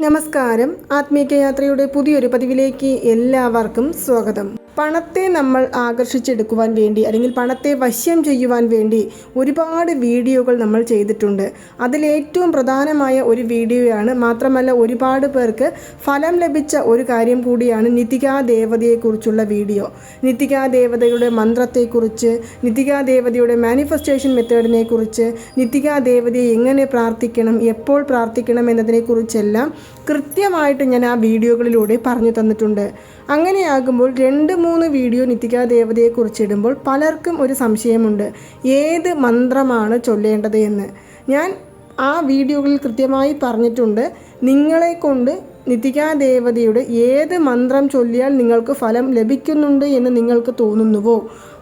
നമസ്കാരം. ആത്മീയ യാത്രയുടെ പുതിയൊരു പതിവിലേക്ക് എല്ലാവർക്കും സ്വാഗതം. പണത്തെ നമ്മൾ ആകർഷിച്ചെടുക്കുവാൻ വേണ്ടി അല്ലെങ്കിൽ പണത്തെ വശ്യം ചെയ്യുവാൻ വേണ്ടി ഒരുപാട് വീഡിയോകൾ നമ്മൾ ചെയ്തിട്ടുണ്ട്. അതിലേറ്റവും പ്രധാനമായ ഒരു വീഡിയോയാണ് മാത്രമല്ല ഒരുപാട് പേർക്ക് ഫലം ലഭിച്ച ഒരു കാര്യം കൂടിയാണ് നിതികാ ദേവതയെക്കുറിച്ചുള്ള വീഡിയോ. നിതികാ ദേവതയുടെ മന്ത്രത്തെക്കുറിച്ച് നിതികാ ദേവതയുടെ മാനിഫെസ്റ്റേഷൻ മെത്തേഡിനെ കുറിച്ച് നിതികാ ദേവതയെ എങ്ങനെ പ്രാർത്ഥിക്കണം എപ്പോൾ പ്രാർത്ഥിക്കണം എന്നതിനെക്കുറിച്ചെല്ലാം കൃത്യമായിട്ട് ഞാൻ ആ വീഡിയോകളിലൂടെ പറഞ്ഞു തന്നിട്ടുണ്ട്. അങ്ങനെയാകുമ്പോൾ രണ്ട് മൂന്ന് വീഡിയോ നിത്തികാ ദേവതയെക്കുറിച്ച് ഇടുമ്പോൾ പലർക്കും ഒരു സംശയമുണ്ട്. ഏത് മന്ത്രമാണ് ചൊല്ലേണ്ടത് എന്ന്. ഞാൻ ആ വീഡിയോകളിൽ കൃത്യമായി പറഞ്ഞിട്ടുണ്ട്. നിങ്ങളെ കൊണ്ട് നിതികാ ദേവതയുടെ ഏത് മന്ത്രം ചൊല്ലിയാൽ നിങ്ങൾക്ക് ഫലം ലഭിക്കുന്നുണ്ട് എന്ന് നിങ്ങൾക്ക് തോന്നുന്നുവോ?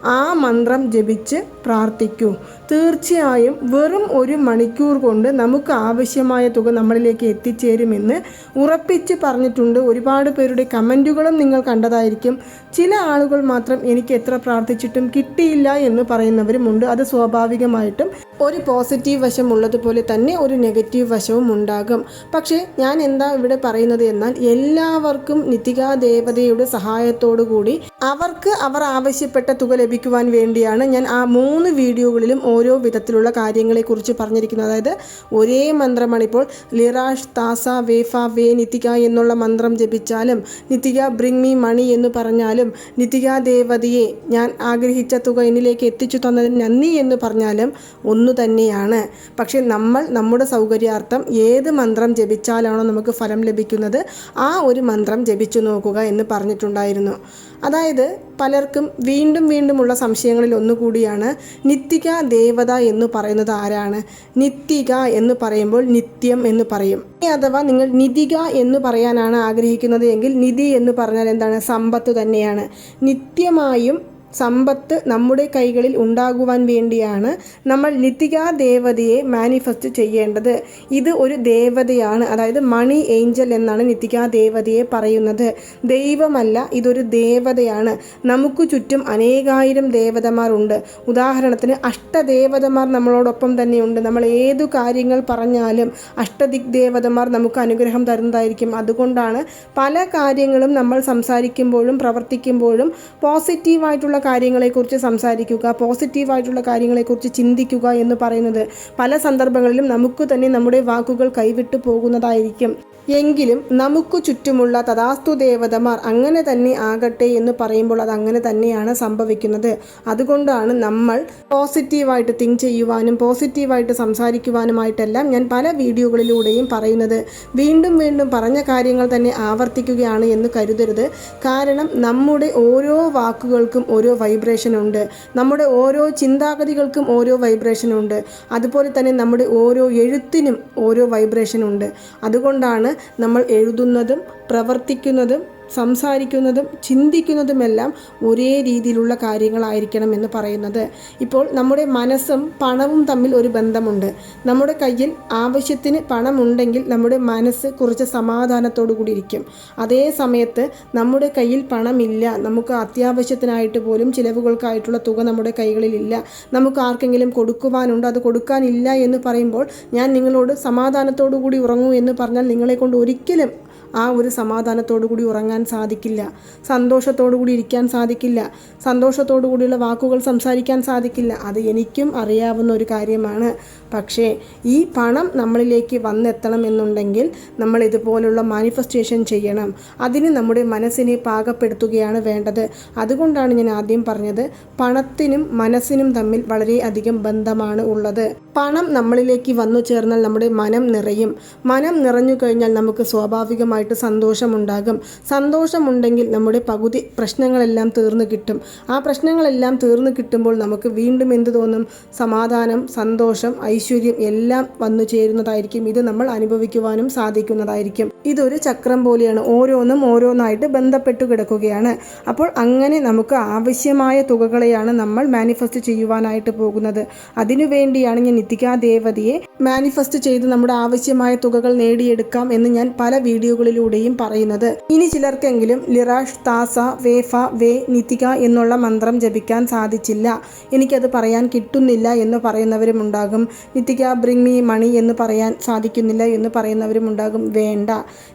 ആ മന്ത്രം ജപിച്ച് പ്രാർത്ഥിക്കൂ. തീർച്ചയായും വെറും ഒരു മണിക്കൂർ കൊണ്ട് നമുക്ക് ആവശ്യമായ തുക നമ്മളിലേക്ക് എത്തിച്ചേരുമെന്ന് ഉറപ്പിച്ച് പറഞ്ഞിട്ടുണ്ട്. ഒരുപാട് പേരുടെ കമന്റുകളും നിങ്ങൾ കണ്ടതായിരിക്കും. ചില ആളുകൾ മാത്രം എനിക്ക് എത്ര പ്രാർത്ഥിച്ചിട്ടും കിട്ടിയില്ല എന്ന് പറയുന്നവരുമുണ്ട് അത് സ്വാഭാവികമായിട്ടും ഒരു പോസിറ്റീവ് വശം ഉള്ളതുപോലെ തന്നെ ഒരു നെഗറ്റീവ് വശവും ഉണ്ടാകും. പക്ഷേ ഞാൻ എന്താ ഇവിടെ പറയുന്നത് എന്നാൽ എല്ലാവർക്കും നിതികാ ദേവതയുടെ സഹായത്തോടു കൂടി അവർക്ക് അവർ ആവശ്യപ്പെട്ട തുക ലഭിക്കുവാൻ വേണ്ടിയാണ് ഞാൻ ആ മൂന്ന് വീഡിയോകളിലും ഓരോ വിധത്തിലുള്ള കാര്യങ്ങളെക്കുറിച്ച് പറഞ്ഞിരിക്കുന്നത്. അതായത് ഒരേ മന്ത്രമാണ് ഇപ്പോൾ ലിറാഷ് താസ വേഫ വേ നിതിക എന്നുള്ള മന്ത്രം ജപിച്ചാലും നിതിക ബ്രിങ് മീ മണി എന്ന് പറഞ്ഞാലും നിതിക ദേവതയെ ഞാൻ ആഗ്രഹിച്ച തുക എന്നിലേക്ക് എത്തിച്ചു തന്നതിന് നന്ദി എന്ന് പറഞ്ഞാലും ഒന്നു തന്നെയാണ്. പക്ഷേ നമ്മൾ നമ്മുടെ സൗകര്യാർത്ഥം ഏത് മന്ത്രം ജപിച്ചാലാണോ നമുക്ക് ഫലം ലഭിക്കുന്നത് ആ ഒരു മന്ത്രം ജപിച്ചു നോക്കുക എന്ന് പറഞ്ഞിട്ടുണ്ടായിരുന്നു. അതായത് പലർക്കും വീണ്ടും വീണ്ടുമുള്ള സംശയങ്ങളിൽ ഒന്നുകൂടിയാണ് നിത്തിക ദേവത എന്ന് പറയുന്നത് ആരാണ്? നിത്തിക എന്ന് പറയുമ്പോൾ നിത്യം എന്ന് പറയും. അഥവാ നിങ്ങൾ നിതിക എന്ന് പറയാനാണ് ആഗ്രഹിക്കുന്നത് എങ്കിൽ നിധി എന്ന് പറഞ്ഞാൽ എന്താണ്? സമ്പത്ത് തന്നെയാണ്. നിത്യമായും സമ്പത്ത് നമ്മുടെ കൈകളിൽ ഉണ്ടാകുവാൻ വേണ്ടിയാണ് നമ്മൾ നിതികാ ദേവതയെ മാനിഫെസ്റ്റ് ചെയ്യേണ്ടത്. ഇത് ഒരു ദേവതയാണ്. അതായത് മണി ഏഞ്ചൽ എന്നാണ് നിത്തിക ദേവതയെ പറയുന്നത്. ദൈവമല്ല ഇതൊരു ദേവതയാണ്. നമുക്ക് ചുറ്റും അനേകായിരം ദേവതമാരുണ്ട്. ഉദാഹരണത്തിന് അഷ്ടദേവതമാർ നമ്മളോടൊപ്പം തന്നെയുണ്ട്. നമ്മൾ ഏതു കാര്യങ്ങൾ പറഞ്ഞാലും അഷ്ടദിക് ദേവതമാർ നമുക്ക് അനുഗ്രഹം തരുന്നതായിരിക്കും. അതുകൊണ്ടാണ് പല കാര്യങ്ങളും നമ്മൾ സംസാരിക്കുമ്പോഴും പ്രവർത്തിക്കുമ്പോഴും പോസിറ്റീവായിട്ടുള്ള കാര്യങ്ങളെക്കുറിച്ച് സംസാരിക്കുക പോസിറ്റീവായിട്ടുള്ള കാര്യങ്ങളെക്കുറിച്ച് ചിന്തിക്കുക എന്ന് പറയുന്നത് പല സന്ദർഭങ്ങളിലും നമുക്ക് തന്നെ നമ്മുടെ വാക്കുകൾ കൈവിട്ടു പോകുന്നതായിരിക്കും. എങ്കിലും നമുക്ക് ചുറ്റുമുള്ള തഥാസ്തു ദേവതമാർ അങ്ങനെ തന്നെ ആകട്ടെ എന്ന് പറയുമ്പോൾ അത് അങ്ങനെ തന്നെയാണ് സംഭവിക്കുന്നത്. അതുകൊണ്ടാണ് നമ്മൾ പോസിറ്റീവായിട്ട് തിങ്ക് ചെയ്യുവാനും പോസിറ്റീവായിട്ട് സംസാരിക്കുവാനുമായിട്ടെല്ലാം ഞാൻ പല വീഡിയോകളിലൂടെയും പറയുന്നത്. വീണ്ടും വീണ്ടും പറഞ്ഞ കാര്യങ്ങൾ തന്നെ ആവർത്തിക്കുകയാണ് എന്ന് കരുതരുത്. കാരണം നമ്മുടെ ഓരോ വാക്കുകൾക്കും ഓരോ വൈബ്രേഷനുണ്ട് നമ്മുടെ ഓരോ ചിന്താഗതികൾക്കും ഓരോ വൈബ്രേഷനുണ്ട് അതുപോലെ തന്നെ നമ്മുടെ ഓരോ എഴുത്തിനും ഓരോ വൈബ്രേഷനുണ്ട് അതുകൊണ്ടാണ് നമ്മൾ എഴുതുന്നതും പ്രവർത്തിക്കുന്നതും സംസാരിക്കുന്നതും ചിന്തിക്കുന്നതുമെല്ലാം ഒരേ രീതിയിലുള്ള കാര്യങ്ങളായിരിക്കണം എന്ന് പറയുന്നത്. ഇപ്പോൾ നമ്മുടെ മനസ്സും പണവും തമ്മിൽ ഒരു ബന്ധമുണ്ട്. നമ്മുടെ കയ്യിൽ ആവശ്യത്തിന് പണമുണ്ടെങ്കിൽ നമ്മുടെ മനസ്സ് കുറച്ച് സമാധാനത്തോടു കൂടി ഇരിക്കും. അതേ സമയത്ത് നമ്മുടെ കയ്യിൽ പണമില്ല. നമുക്ക് അത്യാവശ്യത്തിനായിട്ട് പോലും ചിലവുകൾക്കായിട്ടുള്ള തുക നമ്മുടെ കൈകളിലില്ല. നമുക്ക് ആർക്കെങ്കിലും കൊടുക്കുവാനുണ്ട്. അത് കൊടുക്കാനില്ല എന്ന് പറയുമ്പോൾ ഞാൻ നിങ്ങളോട് സമാധാനത്തോടു കൂടി ഉറങ്ങൂ എന്ന് പറഞ്ഞാൽ നിങ്ങളെ കൊണ്ട് ഒരിക്കലും ആ ഒരു സമാധാനത്തോടു കൂടി ഉറങ്ങാൻ സാധിക്കില്ല. സന്തോഷത്തോടു കൂടി ഇരിക്കാൻ സാധിക്കില്ല. സന്തോഷത്തോടു കൂടിയുള്ള വാക്കുകൾ സംസാരിക്കാൻ സാധിക്കില്ല. അത് എനിക്കും അറിയാവുന്ന ഒരു കാര്യമാണ്. പക്ഷേ ഈ പണം നമ്മളിലേക്ക് വന്നെത്തണം എന്നുണ്ടെങ്കിൽ നമ്മൾ ഇതുപോലുള്ള മാനിഫെസ്റ്റേഷൻ ചെയ്യണം. അതിന് നമ്മുടെ മനസ്സിനെ പാകപ്പെടുത്തുകയാണ് വേണ്ടത്. അതുകൊണ്ടാണ് ഞാൻ ആദ്യം പറഞ്ഞത് പണത്തിനും മനസ്സിനും തമ്മിൽ വളരെയധികം ബന്ധമാണ് ഉള്ളത്. പണം നമ്മളിലേക്ക് വന്നു ചേർന്നാൽ നമ്മുടെ മനം നിറയും. മനം നിറഞ്ഞു കഴിഞ്ഞാൽ നമുക്ക് സ്വാഭാവികമായിട്ട് സന്തോഷമുണ്ടാകും. സന്തോഷമുണ്ടെങ്കിൽ നമ്മുടെ പകുതി പ്രശ്നങ്ങളെല്ലാം തീർന്നു കിട്ടും. ആ പ്രശ്നങ്ങളെല്ലാം തീർന്നു കിട്ടുമ്പോൾ നമുക്ക് വീണ്ടും എന്ത് തോന്നും? സമാധാനം സന്തോഷം ഐശ്വര്യം എല്ലാം വന്നു ചേരുന്നതായിരിക്കും. ഇത് നമ്മൾ അനുഭവിക്കുവാനും സാധിക്കുന്നതായിരിക്കും. ഇതൊരു ചക്രം പോലെയാണ്. ഓരോന്നും ഓരോന്നായിട്ട് ബന്ധപ്പെട്ടു കിടക്കുകയാണ്. അപ്പോൾ അങ്ങനെ നമുക്ക് ആവശ്യമായ തുകകളെയാണ് നമ്മൾ മാനിഫെസ്റ്റ് ചെയ്യുവാനായിട്ട് പോകുന്നത്. അതിനുവേണ്ടിയാണ് ഞാൻ നിത്തികാ ദേവതയെ മാനിഫെസ്റ്റ് ചെയ്ത് നമ്മുടെ ആവശ്യമായ തുകകൾ നേടിയെടുക്കാം എന്ന് ഞാൻ പല വീഡിയോകളിലൂടെയും പറയുന്നത്. ഇനി ചിലർ ചിലർക്കെങ്കിലും ലിറാഷ് താസ വേഫ വേ നിതിക എന്നുള്ള മന്ത്രം ജപിക്കാൻ സാധിച്ചില്ല. എനിക്കത് പറയാൻ കിട്ടുന്നില്ല എന്ന് പറയുന്നവരുമുണ്ടാകും. നിതിക ബ്രിങ് മീ മണി എന്ന് പറയാൻ സാധിക്കുന്നില്ല എന്ന് പറയുന്നവരുമുണ്ടാകും. വേണ്ട.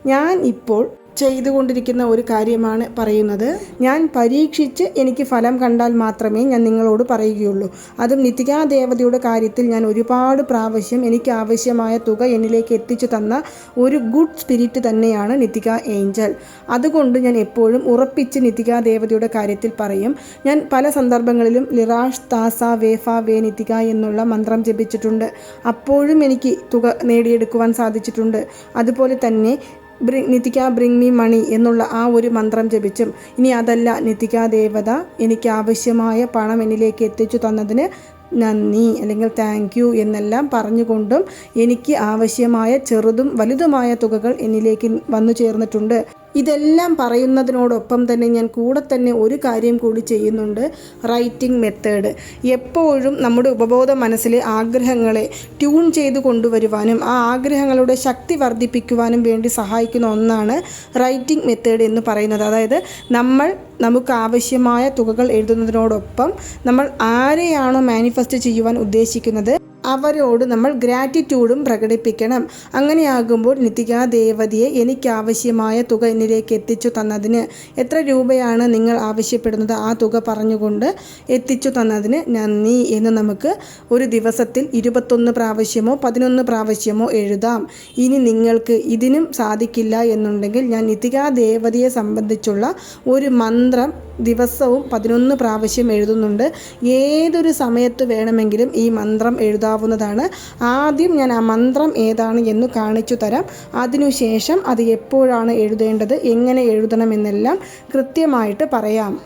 ഞാൻ ഇപ്പോൾ ചെയ്തുകൊണ്ടിരിക്കുന്ന ഒരു കാര്യമാണ് പറയുന്നത്. ഞാൻ പരീക്ഷിച്ച് എനിക്ക് ഫലം കണ്ടാൽ മാത്രമേ ഞാൻ നിങ്ങളോട് പറയുകയുള്ളൂ. അതും നിത്യാ ദേവതയുടെ കാര്യത്തിൽ ഞാൻ ഒരുപാട് പ്രാവശ്യം എനിക്ക് ആവശ്യമായ തുക എന്നിലേക്ക് എത്തിച്ചു തന്ന ഒരു ഗുഡ് സ്പിരിറ്റ് തന്നെയാണ് നിതിക ഏഞ്ചൽ. അതുകൊണ്ട് ഞാൻ എപ്പോഴും ഉറപ്പിച്ച് നിത്യാ ദേവതയുടെ കാര്യത്തിൽ പറയും. ഞാൻ പല സന്ദർഭങ്ങളിലും ലിറാഷ് താസ വേഫ വേ നിതിക എന്നുള്ള മന്ത്രം ജപിച്ചിട്ടുണ്ട്. അപ്പോഴും എനിക്ക് തുക നേടിയെടുക്കുവാൻ സാധിച്ചിട്ടുണ്ട്. അതുപോലെ തന്നെ ബ്രിങ് നിതിക്ക ബ്രിങ് മീ മണി എന്നുള്ള ആ ഒരു മന്ത്രം ജപിച്ചും ഇനി അതല്ല നിതിക ദേവത എനിക്ക് ആവശ്യമായ പണം എന്നിലേക്ക് എത്തിച്ചു തന്നതിന് നന്ദി അല്ലെങ്കിൽ താങ്ക് യു എന്നെല്ലാം പറഞ്ഞുകൊണ്ടും എനിക്ക് ആവശ്യമായ ചെറുതും വലുതുമായ തുകകൾ എന്നിലേക്ക് വന്നു ചേർന്നിട്ടുണ്ട്. ഇതെല്ലാം പറയുന്നതിനോടൊപ്പം തന്നെ ഞാൻ കൂടെ തന്നെ ഒരു കാര്യം കൂടി ചെയ്യുന്നുണ്ട്. റൈറ്റിംഗ് മെത്തേഡ് എപ്പോഴും നമ്മുടെ ഉപബോധ മനസ്സിലെ ആഗ്രഹങ്ങളെ ട്യൂൺ ചെയ്ത് കൊണ്ടുവരുവാനും ആ ആഗ്രഹങ്ങളുടെ ശക്തി വർദ്ധിപ്പിക്കുവാനും വേണ്ടി സഹായിക്കുന്ന ഒന്നാണ് റൈറ്റിംഗ് മെത്തേഡ് എന്ന് പറയുന്നത്. അതായത് നമ്മൾ നമുക്ക് ആവശ്യമായ തുകകൾ എഴുതുന്നതിനോടൊപ്പം നമ്മൾ ആരെയാണോ മാനിഫെസ്റ്റ് ചെയ്യുവാൻ ഉദ്ദേശിക്കുന്നത് അവരോട് നമ്മൾ ഗ്രാറ്റിറ്റ്യൂഡും പ്രകടിപ്പിക്കണം. അങ്ങനെയാകുമ്പോൾ നിതിക ദേവതയെ എനിക്കാവശ്യമായ തുക എന്നിലേക്ക് എത്തിച്ചു തന്നതിന് എത്ര രൂപയാണ് നിങ്ങൾ ആവശ്യപ്പെടുന്നത്? ആ തുക പറഞ്ഞുകൊണ്ട് എത്തിച്ചു തന്നതിന് നന്ദി എന്ന് നമുക്ക് ഒരു ദിവസത്തിൽ ഇരുപത്തൊന്ന് പ്രാവശ്യമോ പതിനൊന്ന് പ്രാവശ്യമോ എഴുതാം. ഇനി നിങ്ങൾക്ക് ഇതിനും സാധിക്കില്ല എന്നുണ്ടെങ്കിൽ ഞാൻ നിതിക ദേവതയെ സംബന്ധിച്ചുള്ള ഒരു മന്ത്രം ദിവസവും പതിനൊന്ന് പ്രാവശ്യം എഴുതുന്നുണ്ട്. ഏതൊരു സമയത്ത് വേണമെങ്കിലും ഈ മന്ത്രം എഴുതാവുന്നതാണ്. ആദ്യം ഞാൻ ആ മന്ത്രം ഏതാണ് എന്ന് കാണിച്ചു തരാം. അതിനുശേഷം അത് എപ്പോഴാണ് എഴുതേണ്ടത് എങ്ങനെ എഴുതണമെന്നെല്ലാം കൃത്യമായിട്ട് പറയാം.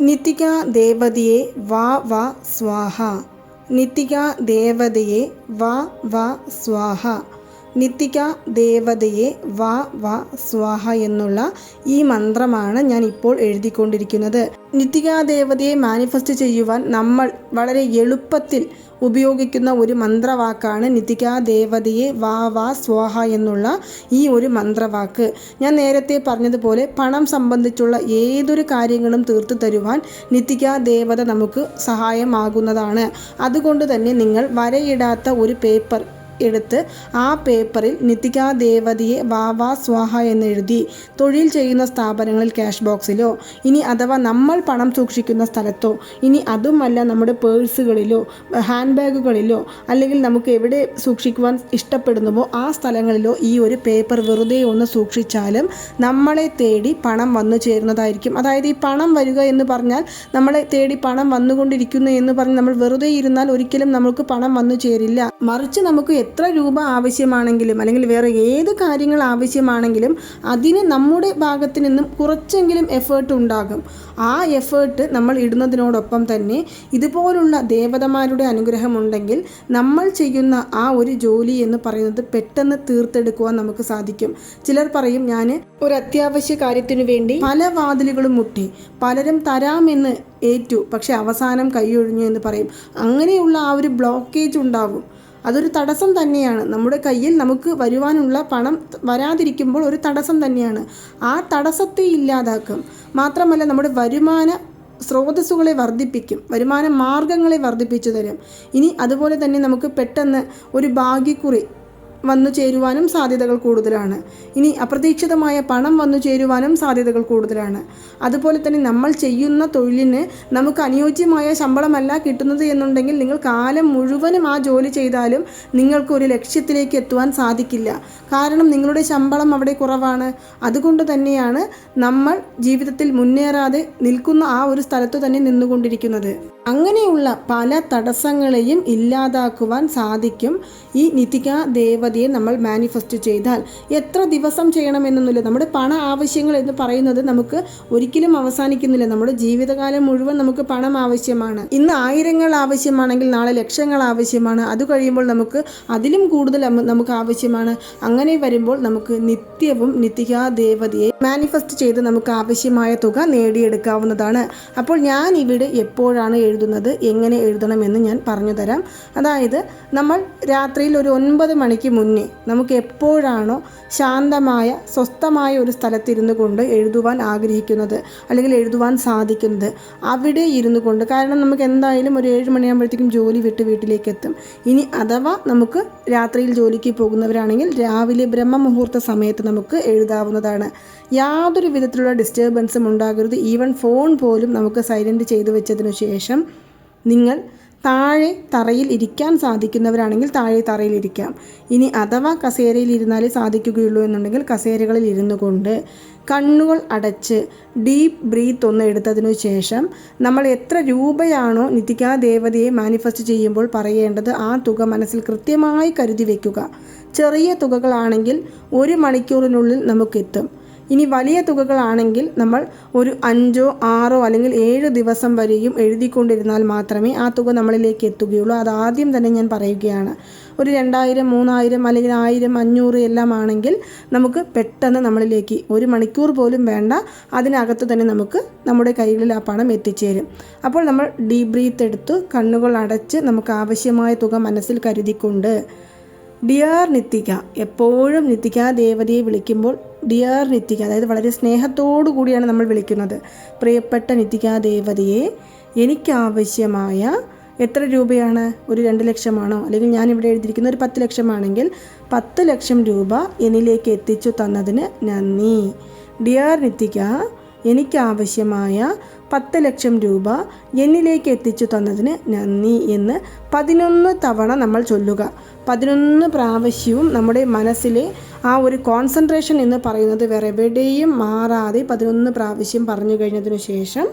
നിതിക ദേവതയെ വാ വാ സ്വാഹ. നിതിക ദേവതയെ വാ വാ സ്വാഹ. നിതിക ദേവതയെ വാ വാ സ്വാഹ എന്നുള്ള ഈ മന്ത്രമാണ് ഞാൻ ഇപ്പോൾ എഴുതിക്കൊണ്ടിരിക്കുന്നത്. നിതിക ദേവതയെ മാനിഫെസ്റ്റ് ചെയ്യുവാൻ നമ്മൾ വളരെ എളുപ്പത്തിൽ ഉപയോഗിക്കുന്ന ഒരു മന്ത്രവാക്കാണ് നിതിക ദേവതയെ വാ വാ സ്വാഹ എന്നുള്ള ഈ ഒരു മന്ത്രവാക്ക്. ഞാൻ നേരത്തെ പറഞ്ഞതുപോലെ പണം സംബന്ധിച്ചുള്ള ഏതൊരു കാര്യങ്ങളും തീർത്തു തരുവാൻ നിതിക ദേവത നമുക്ക് സഹായമാകുന്നതാണ്. അതുകൊണ്ട് തന്നെ നിങ്ങൾ വരയിടാത്ത ഒരു പേപ്പർ എടുത്ത് ആ പേപ്പറിൽ നിതിക ദേവതയെ വാവാ സ്വാഹ എന്നെഴുതി തൊഴിൽ ചെയ്യുന്ന സ്ഥാപനങ്ങളിൽ ക്യാഷ് ബോക്സിലോ ഇനി അഥവാ നമ്മൾ പണം സൂക്ഷിക്കുന്ന സ്ഥലത്തോ ഇനി അതുമല്ല നമ്മുടെ പേഴ്സുകളിലോ ഹാൻഡ് ബാഗുകളിലോ അല്ലെങ്കിൽ നമുക്ക് എവിടെ സൂക്ഷിക്കുവാൻ ഇഷ്ടപ്പെടുന്നുവോ ആ സ്ഥലങ്ങളിലോ ഈ ഒരു പേപ്പർ വെറുതെ ഒന്ന് സൂക്ഷിച്ചാലും നമ്മളെ തേടി പണം വന്നു ചേരുന്നതായിരിക്കും. അതായത് ഈ പണം വരിക എന്ന് പറഞ്ഞാൽ നമ്മളെ തേടി പണം വന്നുകൊണ്ടിരിക്കുന്നു എന്ന് പറഞ്ഞ് നമ്മൾ വെറുതെ ഇരുന്നാൽ ഒരിക്കലും നമുക്ക് പണം വന്നു ചേരില്ല. മറിച്ച് നമുക്ക് എത്ര രൂപ ആവശ്യമാണെങ്കിലും അല്ലെങ്കിൽ വേറെ ഏത് കാര്യങ്ങൾ ആവശ്യമാണെങ്കിലും അതിന് നമ്മുടെ ഭാഗത്തു നിന്നും കുറച്ചെങ്കിലും എഫേർട്ട് ഉണ്ടാകും. ആ എഫേർട്ട് നമ്മൾ ഇടുന്നതിനോടൊപ്പം തന്നെ ഇതുപോലുള്ള ദേവതമാരുടെ അനുഗ്രഹമുണ്ടെങ്കിൽ നമ്മൾ ചെയ്യുന്ന ആ ഒരു ജോലി എന്ന് പറയുന്നത് പെട്ടെന്ന് തീർത്തെടുക്കുവാൻ നമുക്ക് സാധിക്കും. ചിലർ പറയും ഞാൻ ഒരു അത്യാവശ്യ കാര്യത്തിനു വേണ്ടി പല വാതിലുകളും മുട്ടി. പലരും തരാമെന്ന് ഏറ്റു. പക്ഷെ അവസാനം കൈയൊഴിഞ്ഞു എന്ന് പറയും. അങ്ങനെയുള്ള ആ ഒരു ബ്ലോക്കേജ് ഉണ്ടാവും അതൊരു തടസ്സം തന്നെയാണ്. നമ്മുടെ കയ്യിൽ നമുക്ക് വരുവാനുള്ള പണം വരാതിരിക്കുമ്പോൾ ഒരു തടസ്സം തന്നെയാണ്. ആ തടസ്സത്തെ ഇല്ലാതാക്കും. മാത്രമല്ല നമ്മുടെ വരുമാന സ്രോതസ്സുകളെ വർദ്ധിപ്പിക്കും. വരുമാന മാർഗങ്ങളെ വർദ്ധിപ്പിച്ചു തരും. ഇനി അതുപോലെ തന്നെ നമുക്ക് പെട്ടെന്ന് ഒരു ഭാഗ്യക്കുറി വന്നു ചേരുവാനും സാധ്യതകൾ കൂടുതലാണ്. ഇനി അപ്രതീക്ഷിതമായ പണം വന്നു ചേരുവാനും സാധ്യതകൾ കൂടുതലാണ്. അതുപോലെ തന്നെ നമ്മൾ ചെയ്യുന്ന തൊഴിലിന് നമുക്ക് അനുയോജ്യമായ ശമ്പളമല്ല കിട്ടുന്നത് എന്നുണ്ടെങ്കിൽ നിങ്ങൾ കാലം മുഴുവനും ആ ജോലി ചെയ്താലും നിങ്ങൾക്ക് ഒരു ലക്ഷ്യത്തിലേക്ക് എത്തുവാൻ സാധിക്കില്ല. കാരണം നിങ്ങളുടെ ശമ്പളം അവിടെ കുറവാണ്. അതുകൊണ്ട് തന്നെയാണ് നമ്മൾ ജീവിതത്തിൽ മുന്നേറാതെ നിൽക്കുന്ന ആ ഒരു സ്ഥലത്ത് തന്നെ നിന്നുകൊണ്ടിരിക്കുന്നത്. അങ്ങനെയുള്ള പല തടസ്സങ്ങളെയും ഇല്ലാതാക്കുവാൻ സാധിക്കും ഈ നിതിക ദേവതയെ നമ്മൾ മാനിഫെസ്റ്റ് ചെയ്താൽ എത്ര ദിവസം ചെയ്യണമെന്നൊന്നുമില്ല. നമ്മുടെ പണ ആവശ്യങ്ങൾ എന്ന് പറയുന്നത് നമുക്ക് ഒരിക്കലും അവസാനിക്കുന്നില്ല. നമ്മുടെ ജീവിതകാലം മുഴുവൻ നമുക്ക് പണം ആവശ്യമാണ്. ഇന്ന് ആയിരങ്ങൾ ആവശ്യമാണെങ്കിൽ നാളെ ലക്ഷങ്ങൾ ആവശ്യമാണ്. അത് കഴിയുമ്പോൾ നമുക്ക് അതിലും കൂടുതൽ നമുക്ക് ആവശ്യമാണ്. അങ്ങനെ വരുമ്പോൾ നമുക്ക് നിത്യവും നിത്യാ ദേവതയെ മാനിഫെസ്റ്റ് ചെയ്ത് നമുക്ക് ആവശ്യമായ തുക നേടിയെടുക്കാവുന്നതാണ്. അപ്പോൾ ഞാൻ ഇവിടെ എപ്പോഴാണ് എഴുതുന്നത്? എങ്ങനെ എഴുതണമെന്ന് ഞാൻ പറഞ്ഞു തരാം അതായത് നമ്മൾ രാത്രിയിൽ ഒരു ഒൻപത് മണിക്ക് മുൻ മുന്നേ നമുക്ക് എപ്പോഴാണോ ശാന്തമായ സ്വസ്ഥമായ ഒരു സ്ഥലത്തിരുന്നു കൊണ്ട് എഴുതുവാൻ ആഗ്രഹിക്കുന്നത് അല്ലെങ്കിൽ എഴുതുവാൻ സാധിക്കുന്നത് അവിടെ ഇരുന്നു കൊണ്ട്. കാരണം നമുക്ക് എന്തായാലും ഒരു ഏഴ് മണിയാകുമ്പോഴത്തേക്കും ജോലി വിട്ട് വീട്ടിലേക്ക് എത്തും. ഇനി അഥവാ നമുക്ക് രാത്രിയിൽ ജോലിക്ക് പോകുന്നവരാണെങ്കിൽ രാവിലെ ബ്രഹ്മമുഹൂർത്ത സമയത്ത് നമുക്ക് എഴുതാവുന്നതാണ്. യാതൊരു വിധത്തിലുള്ള ഡിസ്റ്റർബൻസും ഉണ്ടാകരുത്. ഈവൻ ഫോൺ പോലും നമുക്ക് സൈലന്റ് ചെയ്തു വെച്ചതിനു ശേഷം നിങ്ങൾ താഴെ തറയിൽ ഇരിക്കാൻ സാധിക്കുന്നവരാണെങ്കിൽ താഴെ തറയിൽ ഇരിക്കാം. ഇനി അഥവാ കസേരയിൽ ഇരുന്നാലേ സാധിക്കുകയുള്ളൂ എന്നുണ്ടെങ്കിൽ കസേരകളിൽ ഇരുന്നു കൊണ്ട് കണ്ണുകൾ അടച്ച് ഡീപ്പ് ബ്രീത്ത് ഒന്ന് എടുത്തതിനു ശേഷം നമ്മൾ എത്ര രൂപയാണോ നിത്യകാ ദേവതയെ മാനിഫെസ്റ്റ് ചെയ്യുമ്പോൾ പറയേണ്ടത് ആ തുക മനസ്സിൽ കൃത്യമായി കരുതി വയ്ക്കുക ചെറിയ തുകകളാണെങ്കിൽ ഒരു മണിക്കൂറിനുള്ളിൽ നമുക്കെത്തും. ഇനി വലിയ തുകകളാണെങ്കിൽ നമ്മൾ ഒരു അഞ്ചോ ആറോ അല്ലെങ്കിൽ ഏഴ് ദിവസം വരെയും എഴുതിക്കൊണ്ടിരുന്നാൽ മാത്രമേ ആ തുക നമ്മളിലേക്ക് എത്തുകയുള്ളൂ. അത് ആദ്യം തന്നെ ഞാൻ പറയുകയാണ്. ഒരു രണ്ടായിരം മൂന്നായിരം അല്ലെങ്കിൽ ആയിരം അഞ്ഞൂറ് എല്ലാം ആണെങ്കിൽ നമുക്ക് പെട്ടെന്ന് നമ്മളിലേക്ക് ഒരു മണിക്കൂർ പോലും വേണ്ട. അതിനകത്ത് തന്നെ നമുക്ക് നമ്മുടെ കൈകളിൽ ആ പണം എത്തിച്ചേരും. അപ്പോൾ നമ്മൾ ഡീപ് ബ്രീത്ത് എടുത്ത് കണ്ണുകൾ അടച്ച് നമുക്ക് ആവശ്യമായ തുക മനസ്സിൽ കരുതിക്കൊണ്ട് ഡിയർ നിത്തിക എപ്പോഴും നിത്തിക ദേവതയെ വിളിക്കുമ്പോൾ ഡിയർ നിത്യിക അതായത് വളരെ സ്നേഹത്തോടു കൂടിയാണ് നമ്മൾ വിളിക്കുന്നത്. പ്രിയപ്പെട്ട നിത്തിക ദേവതയെ എനിക്കാവശ്യമായ എത്ര രൂപയാണ്? ഒരു രണ്ട് ലക്ഷമാണോ? അല്ലെങ്കിൽ ഞാൻ ഇവിടെ എഴുതിയിരിക്കുന്ന ഒരു പത്ത് ലക്ഷമാണെങ്കിൽ പത്ത് ലക്ഷം രൂപ എന്നിലേക്ക് എത്തിച്ചു തന്നതിന് നന്ദി. ഡിയർ നിത്തിക എനിക്കാവശ്യമായ പത്ത് ലക്ഷം രൂപ എന്നിലേക്ക് എത്തിച്ചു തന്നതിന് നന്ദി എന്ന് പതിനൊന്ന് തവണ നമ്മൾ ചൊല്ലുക. പതിനൊന്ന് പ്രാവശ്യവും നമ്മുടെ മനസ്സിലെ ആ ഒരു കോൺസെൻട്രേഷൻ എന്ന് പറയുന്നത് വേറെ എവിടെയും മാറാതെ പതിനൊന്ന് പ്രാവശ്യം പറഞ്ഞു കഴിഞ്ഞതിനു ശേഷം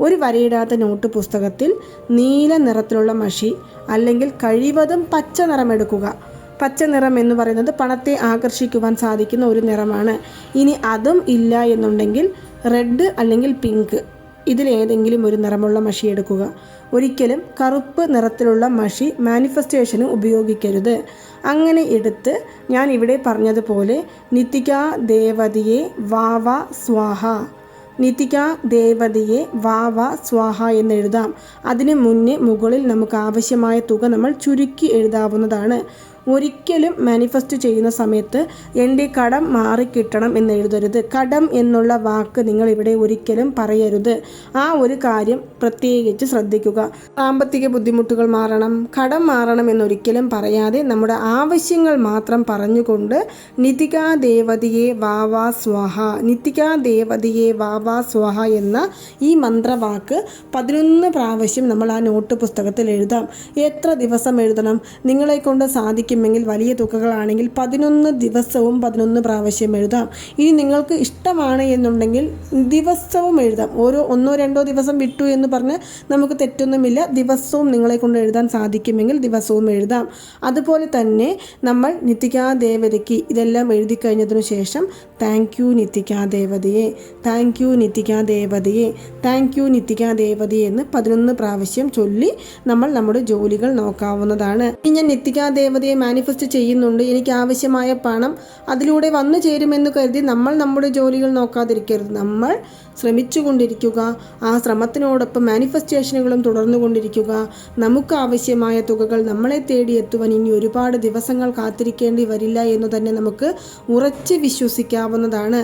ഒരു വരയിടാത്ത നോട്ട് പുസ്തകത്തിൽ നീല നിറത്തിലുള്ള മഷി അല്ലെങ്കിൽ കഴിവതും പച്ച നിറം എടുക്കുക. പച്ച നിറം എന്ന് പറയുന്നത് പണത്തെ ആകർഷിക്കുവാൻ സാധിക്കുന്ന ഒരു നിറമാണ്. ഇനി അതും ഇല്ല എന്നുണ്ടെങ്കിൽ റെഡ് അല്ലെങ്കിൽ പിങ്ക് ഇതിലേതെങ്കിലും ഒരു നിറമുള്ള മഷി എടുക്കുക. ഒരിക്കലും കറുപ്പ് നിറത്തിലുള്ള മഷി മാനിഫെസ്റ്റേഷന് ഉപയോഗിക്കരുത്. അങ്ങനെ എടുത്ത് ഞാൻ ഇവിടെ പറഞ്ഞതുപോലെ നിത്തിക ദേവതയെ വാവ സ്വാഹ. നിതിക ദേവതയെ വാ വാ സ്വാഹ എന്ന് എഴുതാം. അതിന് മുന്നേ മുകളിൽ നമുക്ക് ആവശ്യമായ തുക നമ്മൾ ചുരുക്കി എഴുതാവുന്നതാണ്. ഒരിക്കലും മാനിഫെസ്റ്റ് ചെയ്യുന്ന സമയത്ത് എന്റെ കടം മാറിക്കിട്ടണം എന്ന് എഴുതരുത്. കടം എന്നുള്ള വാക്ക് നിങ്ങൾ ഇവിടെ ഒരിക്കലും പറയരുത്. ആ ഒരു കാര്യം പ്രത്യേകിച്ച് ശ്രദ്ധിക്കുക. സാമ്പത്തിക ബുദ്ധിമുട്ടുകൾ മാറണം. കടം മാറണം എന്നൊരിക്കലും പറയാതെ നമ്മുടെ ആവശ്യങ്ങൾ മാത്രം പറഞ്ഞുകൊണ്ട് നിതിക ദേവതയെ വാവാ സ്വാഹ നിതിക ദേവതയെ വാവാ സ്വാഹ എന്ന ഈ മന്ത്രവാക്ക് പതിനൊന്ന് പ്രാവശ്യം നമ്മൾ ആ നോട്ട് പുസ്തകത്തിൽ എഴുതാം. എത്ര ദിവസം എഴുതണം? നിങ്ങളെ കൊണ്ട് സാധിക്കുമെങ്കിൽ വലിയ തുകകളാണെങ്കിൽ പതിനൊന്ന് ദിവസവും പതിനൊന്ന് പ്രാവശ്യം എഴുതാം. ഇനി നിങ്ങൾക്ക് ഇഷ്ടമാണ് എന്നുണ്ടെങ്കിൽ ദിവസവും എഴുതാം. ഓരോ ഒന്നോ രണ്ടോ ദിവസം വിട്ടു എന്ന് പറഞ്ഞ് നമുക്ക് തെറ്റൊന്നുമില്ല. ദിവസവും നിങ്ങളെ കൊണ്ട് എഴുതാൻ സാധിക്കുമെങ്കിൽ ദിവസവും എഴുതാം. അതുപോലെ തന്നെ നമ്മൾ നിത്തികാ ദേവതയ്ക്ക് ഇതെല്ലാം എഴുതി കഴിഞ്ഞതിനു ശേഷം താങ്ക് യു നിത്തികാ ദേവതയെ താങ്ക് യു നിത്തികാ ദേവതയെ. താങ്ക് യു നിത്തികാ ദേവതയെ എന്ന് പതിനൊന്ന് പ്രാവശ്യം ചൊല്ലി നമ്മൾ നമ്മുടെ ജോലികൾ നോക്കാവുന്നതാണ്. ഇനി ഞാൻ നിത്തികാ ദേവതയെ മാനിഫെസ്റ്റ് ചെയ്യുന്നുണ്ട്. എനിക്ക് ആവശ്യമായ പണം അതിലൂടെ വന്നു ചേരുമെന്ന് കരുതി നമ്മൾ നമ്മുടെ ജോലികൾ നോക്കാതിരിക്കരുത്. നമ്മൾ ശ്രമിച്ചുകൊണ്ടിരിക്കുക. ആ ശ്രമത്തിനോടൊപ്പം മാനിഫെസ്റ്റേഷനുകളും തുടർന്നു കൊണ്ടിരിക്കുക നമുക്ക് ആവശ്യമായ തുകകൾ നമ്മളെ തേടി എത്തുവാൻ ഇനി ഒരുപാട് ദിവസങ്ങൾ കാത്തിരിക്കേണ്ടി വരില്ല എന്ന് തന്നെ നമുക്ക് ഉറച്ച് വിശ്വസിക്കാവുന്നതാണ്.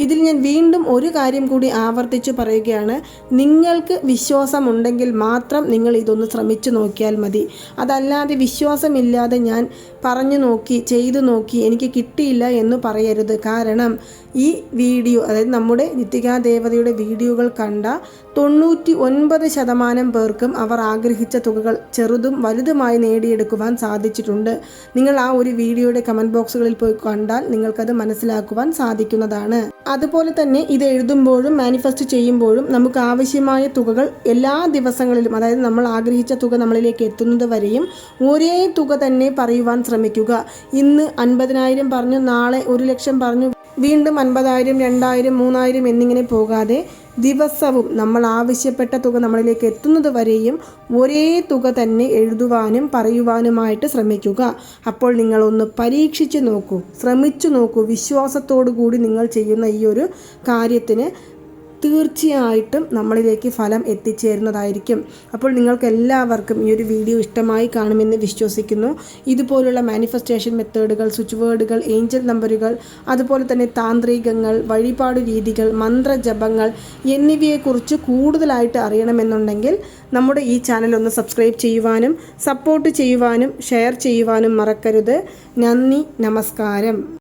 ഇതിൽ ഞാൻ വീണ്ടും ഒരു കാര്യം കൂടി ആവർത്തിച്ചു പറയുകയാണ്. നിങ്ങൾക്ക് വിശ്വാസമുണ്ടെങ്കിൽ മാത്രം നിങ്ങൾ ഇതൊന്ന് ശ്രമിച്ചു നോക്കിയാൽ മതി. അതല്ലാതെ വിശ്വാസമില്ലാതെ ഞാൻ പറഞ്ഞു നോക്കി ചെയ്തു നോക്കി എനിക്ക് കിട്ടിയില്ല എന്ന് പറയരുത്. കാരണം ഈ വീഡിയോ അതായത് നമ്മുടെ നിത്യകാ ദേവതയുടെ വീഡിയോകൾ കണ്ട തൊണ്ണൂറ്റി ഒൻപത് ശതമാനം പേർക്കും അവർ ആഗ്രഹിച്ച തുകകൾ ചെറുതും വലുതുമായി നേടിയെടുക്കുവാൻ സാധിച്ചിട്ടുണ്ട്. നിങ്ങൾ ആ ഒരു വീഡിയോയുടെ കമന്റ് ബോക്സുകളിൽ പോയി കണ്ടാൽ നിങ്ങൾക്കത് മനസ്സിലാക്കുവാൻ സാധിക്കുന്നതാണ്. അതുപോലെ തന്നെ ഇത് എഴുതുമ്പോഴും മാനിഫെസ്റ്റ് ചെയ്യുമ്പോഴും നമുക്ക് ആവശ്യമായ തുകകൾ എല്ലാ ദിവസങ്ങളിലും അതായത് നമ്മൾ ആഗ്രഹിച്ച തുക നമ്മളിലേക്ക് എത്തുന്നത് വരെയും ഒരേ തുക തന്നെ പറയുവാൻ ശ്രമിക്കുക. ഇന്ന് അൻപതിനായിരം പറഞ്ഞു നാളെ ഒരു ലക്ഷം പറഞ്ഞു വീണ്ടും അൻപതായിരം രണ്ടായിരം മൂന്നായിരം എന്നിങ്ങനെ പോകാതെ ദിവസവും നമ്മൾ ആവശ്യപ്പെട്ട തുക നമ്മളിലേക്ക് എത്തുന്നത് വരെയും ഒരേ തുക തന്നെ എഴുതുവാനും പറയുവാനുമായിട്ട് ശ്രമിക്കുക. അപ്പോൾ നിങ്ങളൊന്ന് പരീക്ഷിച്ച് നോക്കൂ ശ്രമിച്ചു നോക്കൂ. വിശ്വാസത്തോടു കൂടി നിങ്ങൾ ചെയ്യുന്ന ഈ ഒരു കാര്യത്തിന് തീർച്ചയായിട്ടും നമ്മളിലേക്ക് ഫലം എത്തിച്ചേരുന്നതായിരിക്കും. അപ്പോൾ നിങ്ങൾക്ക് എല്ലാവർക്കും ഈ ഒരു വീഡിയോ ഇഷ്ടമായി കാണുമെന്ന് വിശ്വസിക്കുന്നു. ഇതുപോലുള്ള മാനിഫെസ്റ്റേഷൻ മെത്തേഡുകൾ സ്വിച്ച് വേർഡുകൾ ഏഞ്ചൽ നമ്പറുകൾ അതുപോലെ തന്നെ താന്ത്രികങ്ങൾ വഴിപാട് രീതികൾ മന്ത്രജപങ്ങൾ എന്നിവയെക്കുറിച്ച് കൂടുതലായിട്ട് അറിയണമെന്നുണ്ടെങ്കിൽ നമ്മുടെ ഈ ചാനൽ ഒന്ന് സബ്സ്ക്രൈബ് ചെയ്യുവാനും സപ്പോർട്ട് ചെയ്യുവാനും ഷെയർ ചെയ്യുവാനും മറക്കരുത്. നന്ദി നമസ്കാരം.